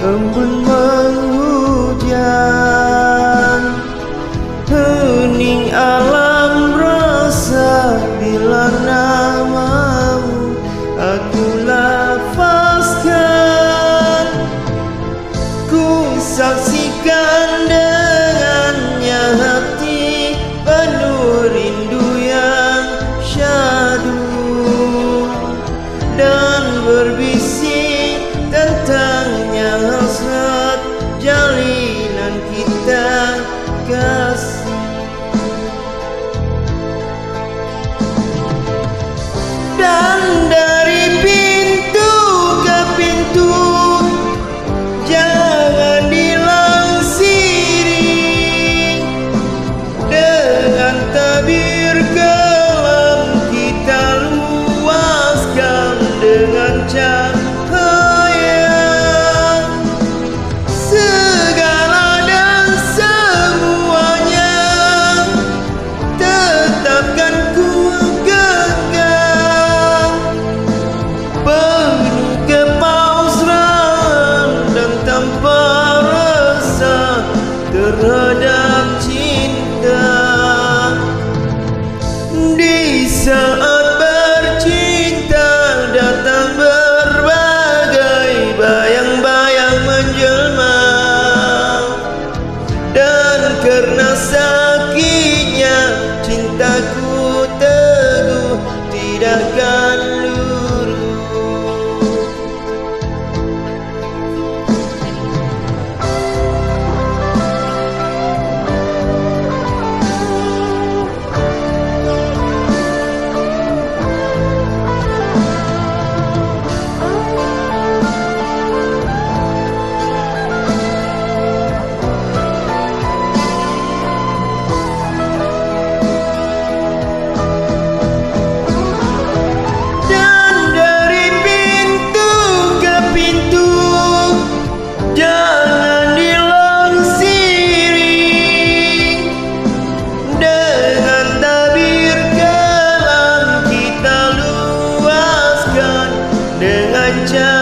embun menghujan hening alam rasa bila namamu aku lafazkan. Ku saksikan merasa terhadap cinta. Di saat bercinta datang berbagai bayang-bayang menjelma. Dan karena sakitnya cintaku teguh tidak Georgia.